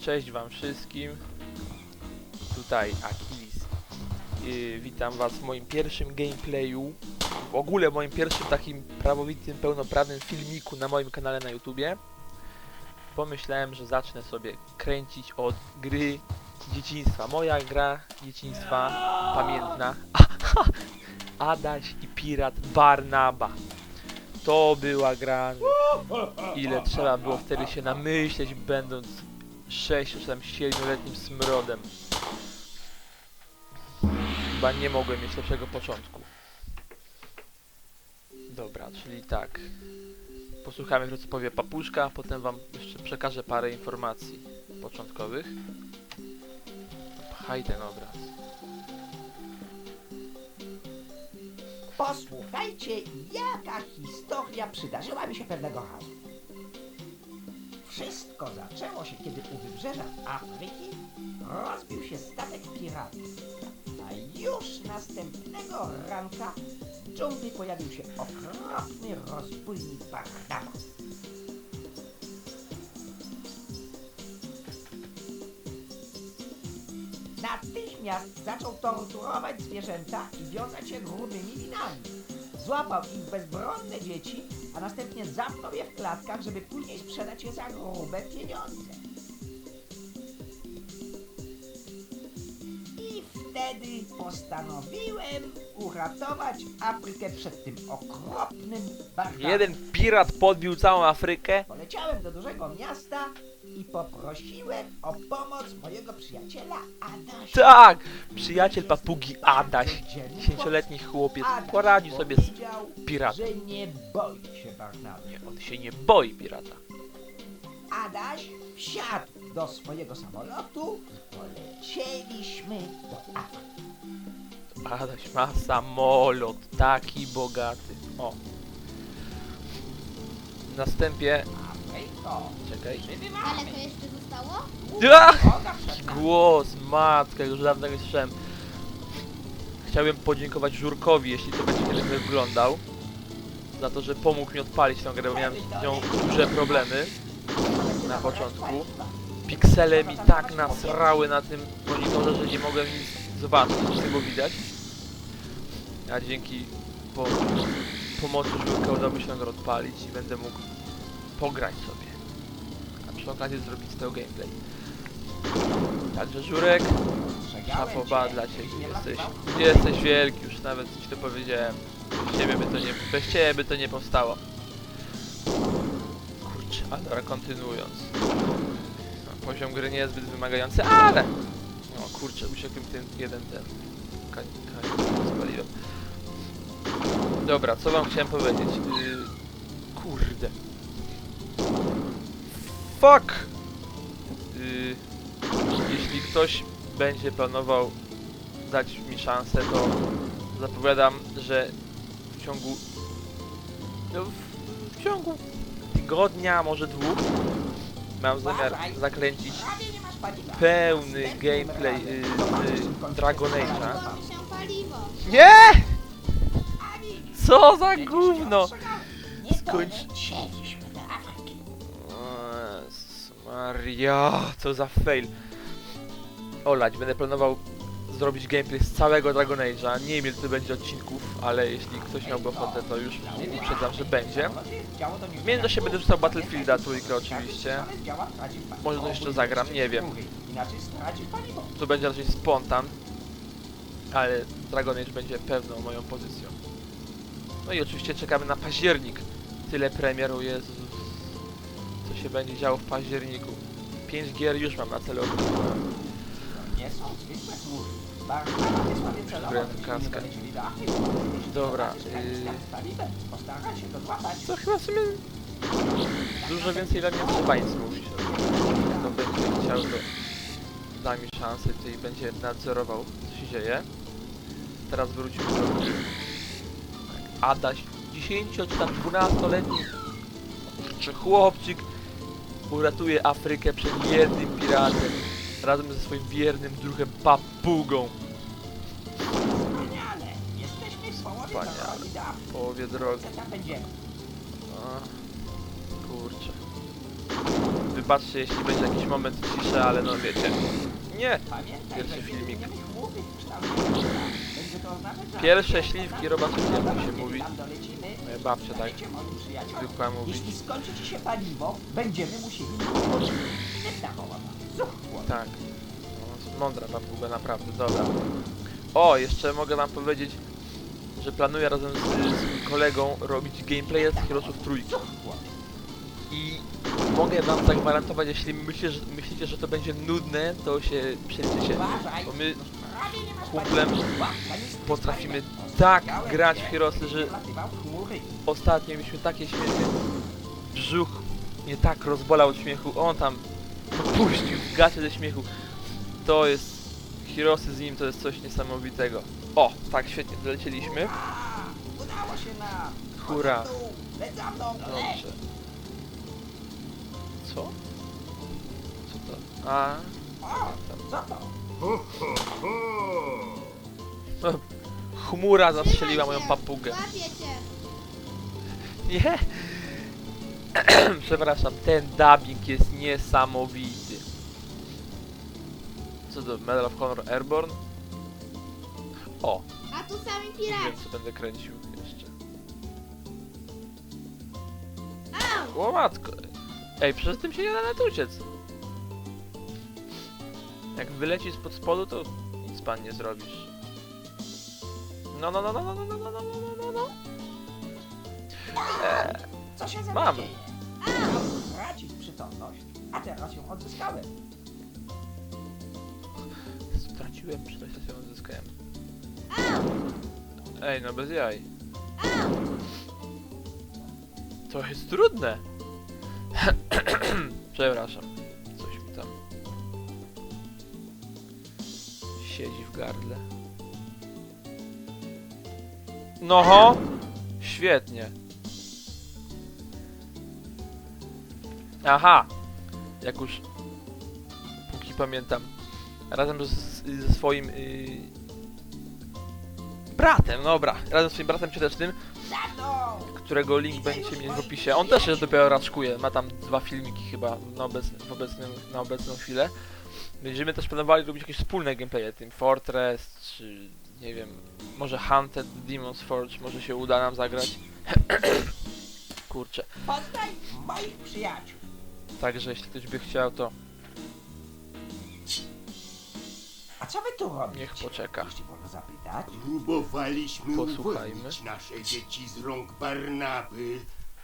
Cześć wam wszystkim. Tutaj Akilis. Yy, witam was w moim pierwszym gameplayu. W ogóle moim pierwszym takim prawowitym, pełnoprawnym filmiku na moim kanale na YouTubie. Pomyślałem, że zacznę sobie kręcić od gry dzieciństwa. Moja gra dzieciństwa pamiętna. Adaś i pirat Barnaba. To była gra, ile trzeba było wtedy się namyśleć, będąc 6 czy tam 7-letnim smrodem. Chyba nie mogłem mieć lepszego początku. Dobra, czyli tak. Posłuchamy co powie papuszka, potem wam jeszcze przekażę parę informacji początkowych. Pchaj ten obraz. Posłuchajcie, jaka historia przydarzyła mi się pewnego razu. Wszystko zaczęło się, kiedy u wybrzeża Afryki rozbił się statek piratów. A już następnego ranka w dżungli pojawił się okropny rozbójnik Barnaba. Natychmiast zaczął torturować zwierzęta i wiązać je grubymi linami. Złapał ich bezbronne dzieci, a następnie zamknął je w klatkach, żeby później sprzedać je za grube pieniądze. I wtedy postanowiłem uratować Afrykę przed tym okropnym barbarem. Jeden pirat podbił całą Afrykę. Poleciałem do dużego miasta i poprosiłem o pomoc mojego przyjaciela Adasia. Tak! Przyjaciel papugi Adaś, 10-letni chłopiec, poradził sobie z piratem. że nie boi się Barnaby. Nie, on się nie boi pirata. Adaś wsiadł do swojego samolotu i polecieliśmy do Afryki. Adaś ma samolot, taki bogaty. O. Afryko, Czekaj. Ale to jeszcze zostało? Nami. Głos, matka, już dawno nie słyszałem. Chciałbym podziękować Żurkowi, jeśli to będzie kiedyś wyglądał. Za to, że pomógł mi odpalić tę grę, bo miałem z nią duże problemy na początku. Piksele mi tak nasrały na tym monitorze, że nie mogłem nic zobaczyć, z tego widać. A dzięki po, pomocy Żurka udało mi się odpalić i będę mógł pograć sobie. A przy okazji zrobić z tego gameplay. Także Żurek, cię. dla ciebie. Jesteś, jesteś wielki, już nawet ci to powiedziałem. Bez ciebie by to nie, bez ciebie by to nie powstało. Kurczę, ale dobra, kontynuując. No, poziom gry nie jest zbyt wymagający, ale... No kurczę, uciekłem ten jeden ten... Spaliłem. Dobra, co wam chciałem powiedzieć? Yy, kurde. Fuck! Yy, jeśli ktoś będzie planował dać mi szansę, to zapowiadam, że w ciągu no, w, w ciągu tygodnia, może dwóch mam zamiar zakręcić pełny gameplay y, y, Dragon Age'a. Nie! Co za gówno! Skończ- Maria, co za fail. Olać, będę planował zrobić gameplay z całego Dragon Age'a. Nie wiem ile to będzie odcinków, ale jeśli ktoś miałby ochotę, to już uprzedzam, że będzie. W międzyczasie będę rzucał Battlefielda trójkę oczywiście. Może to jeszcze zagram, nie wiem. To będzie raczej spontan, ale Dragon Age będzie pewną moją pozycją. No i oczywiście czekamy na październik. Tyle premier, o Jezus. Co się będzie działo w październiku. 5 gier już mam na celu. To nie są zwykłe chmury. Kaskę. Dobra, yy. To chyba w sumie dużo więcej dla mnie trzeba nic mówić. Kto będzie chciał, to da mi szansę tutaj będzie nadzorował, co się dzieje. Teraz wrócimy do Adaś, 10 czy tam 12-letni czy chłopczyk uratuje Afrykę przed jednym piratem razem ze swoim wiernym druhem papugą Wspaniale! Jesteśmy w połowie Wspaniale. drogi do Afryki. w połowie drogi. Co tam będziemy? A, kurczę. wybaczcie, jeśli będzie jakiś moment ciszy, ale no wiecie. Nie! Pierwszy filmik. Pierwsze śliwki robaczyki, jak się mówi. Moja babcia tak zwykła mówić. Jeśli skończy ci się paliwo, będziemy musieli. Tak. No, mądra papuga, naprawdę, dobra. O, jeszcze mogę wam powiedzieć, że planuję razem z, z kolegą robić gameplay z Heroesów Trójki. I mogę wam zagwarantować, jeśli myślicie, że, myślicie, że to będzie nudne, to się przejdziecie. Bo my kumplem potrafimy tak grać w Heroesy, że ostatnio mieliśmy takie śmiechy. Brzuch mnie tak rozbolał od śmiechu. On tam puścił gacie ze śmiechu. To jest... Heroesy z nim to jest coś niesamowitego. O, tak świetnie dolecieliśmy. A, Udało się nam. Hurra. Chodź tu, Leć za mną. leć. Dobrze. Co? Co to? A, co to? Ho, ho, ho! chmura zastrzeliła moją papugę. Nie! Przepraszam, ten dubbing jest niesamowity. Co to? Medal of Honor Airborne? O, A tu sami wiem piraci. co będę kręcił jeszcze. Au! O matko! Ej, przecież tym się nie da nawet uciec. Jak wyleci spod spodu, to nic pan nie zrobisz. No, no, no, no, no, no, no, no, no, no, no, no. Eee, Co się ze Mam. mną dzieje? Chciałem stracić przytomność, a teraz ją odzyskałem. straciłem, przecież się odzyskałem. Ej, no bez jaj. To jest trudne. Przepraszam. Siedzi w gardle. Noho! Świetnie. Aha! Jak już póki pamiętam. Razem z, ze swoim yy, bratem, dobra. Razem z swoim bratem ciotecznym którego link będziecie mieć w opisie. On też jest dopiero raczkuje, ma tam dwa filmiki chyba na, obecny, obecnym, na obecną chwilę. Będziemy też planowali robić jakieś wspólne gameplaye, tym Fortress, czy nie wiem, może Hunted Demon's Forge, może się uda nam zagrać. Kurczę. Poznaj moich przyjaciół. Także jeśli ktoś by chciał, to A co wy tu robicie? niech poczeka. Jeśli można zapytać. Próbowaliśmy Posłuchajmy. uwolnić nasze dzieci z rąk Barnaby.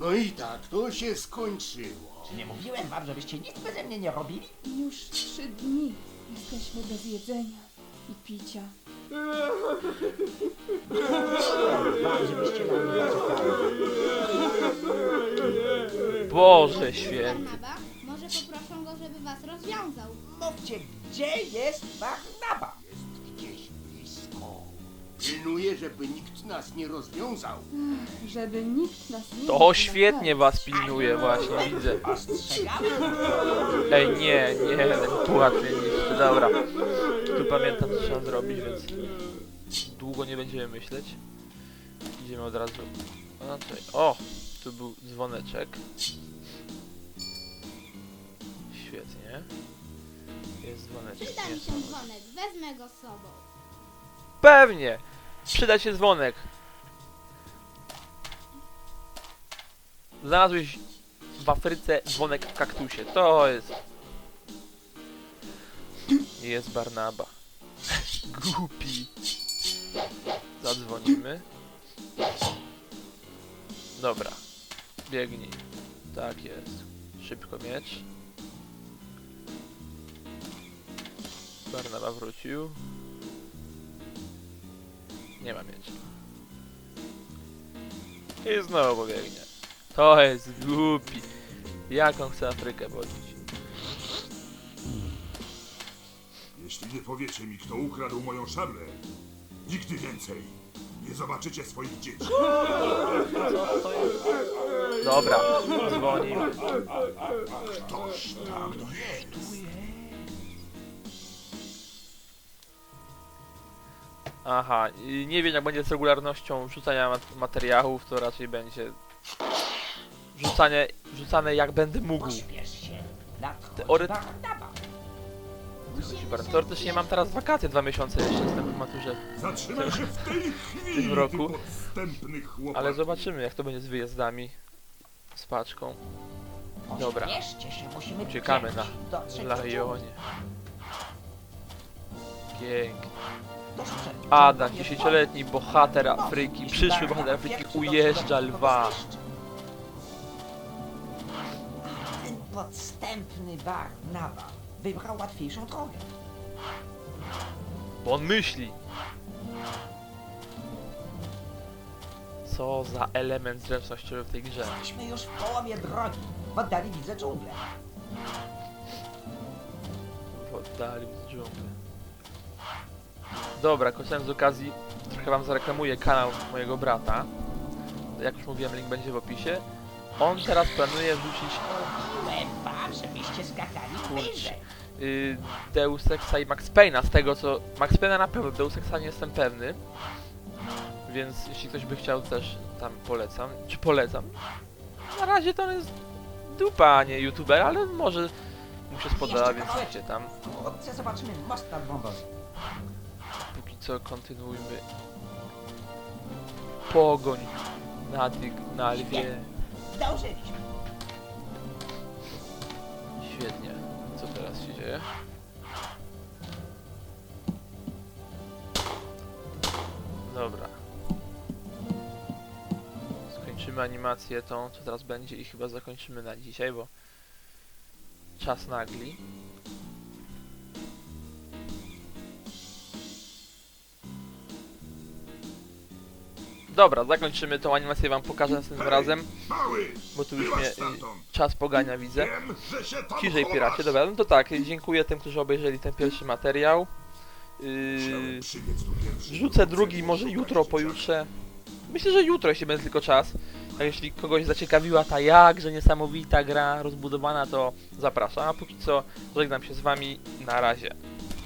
No i tak to się skończyło. Czy nie mówiłem wam, żebyście nic beze mnie nie robili? Już trzy dni jesteśmy bez jedzenia i picia. Wam, żebyście na mnie zaczekali. Boże święty. Barnaba, może poproszą go, żeby was rozwiązał. Mówcie, gdzie jest Barnaba? Pilnuję, żeby nikt nas nie rozwiązał. Żeby nikt nas nie To świetnie was pilnuje właśnie, widzę. Ej, nie, nie, pułap mnie niszczy, dobra. Tu pamiętam co trzeba zrobić, więc długo nie będziemy myśleć. Idziemy od razu. O, tutaj. o tu był dzwoneczek. Świetnie. Jest dzwoneczek. Przyda mi jest się dzwonek. dzwonek, wezmę go z sobą. Pewnie! Przyda się dzwonek. Znalazłeś w Afryce dzwonek w kaktusie. To jest... Jest Barnaba. Głupi. Zadzwonimy. Dobra. Biegnij. Tak jest. Szybko miecz. Barnaba wrócił. Nie ma miecza. I znowu pobiegnie. To jest głupi. Jak on chce Afrykę wodzić? Jeśli nie powiecie mi, kto ukradł moją szablę, nigdy więcej nie zobaczycie swoich dzieci. Dobra, dzwoni. Toż tam jest. Aha, i nie wiem jak będzie z regularnością wrzucania mat- materiałów, to raczej będzie wrzucanie, wrzucane jak będę mógł. Super. się Teoretycznie mam teraz wakacje dwa miesiące jeszcze jestem w maturze. Zatrzymaj się w tej chwili, tym roku. Ale zobaczymy jak to będzie z wyjazdami. Z paczką. Dobra. Uciekamy na Lajonie. Pięknie. Jest dziesięcioletni bohater. Afryki, przyszły bohater Afryki ujeżdża lwa. Ten podstępny Barnaba wybrał łatwiejszą drogę. Bo on myśli. Co za element zręcznościowy w tej grze. Jesteśmy już w połowie drogi. W oddali widzę dżunglę. W oddali z dżungli. Dobra, korzystając z okazji, trochę wam zareklamuję kanał mojego brata. Jak już mówiłem, link będzie w opisie. On teraz planuje wrzucić Mówiłem wam, żebyście skakali Kurczę. y, Deus Exa i Max Payne'a, z tego co... Max Payne'a na pewno, Deus Exa nie jestem pewny. Więc jeśli ktoś by chciał też tam polecam. Czy polecam? Na razie to on jest dupa, a nie youtuber, ale może mu się spodoba, więc idźcie tam. Wkrótce zobaczymy most nad wąwozem. Co kontynuujmy pogoń na na lwie. Zdążyliśmy. Świetnie. Co teraz się dzieje? Dobra. Skończymy animację tą, co teraz będzie i chyba zakończymy na dzisiaj, bo czas nagli. Dobra, zakończymy tą animację, wam pokażę następnym razem, bo tu już mnie y, czas pogania widzę. Ciszej piracie, dobra, no to tak, dziękuję tym, którzy obejrzeli ten pierwszy materiał. Yy, wrzucę drugi, może jutro, pojutrze. Myślę, że jutro, jeśli będzie tylko czas. A jeśli kogoś zaciekawiła ta jakże niesamowita gra rozbudowana, to zapraszam. A póki co żegnam się z wami. Na razie.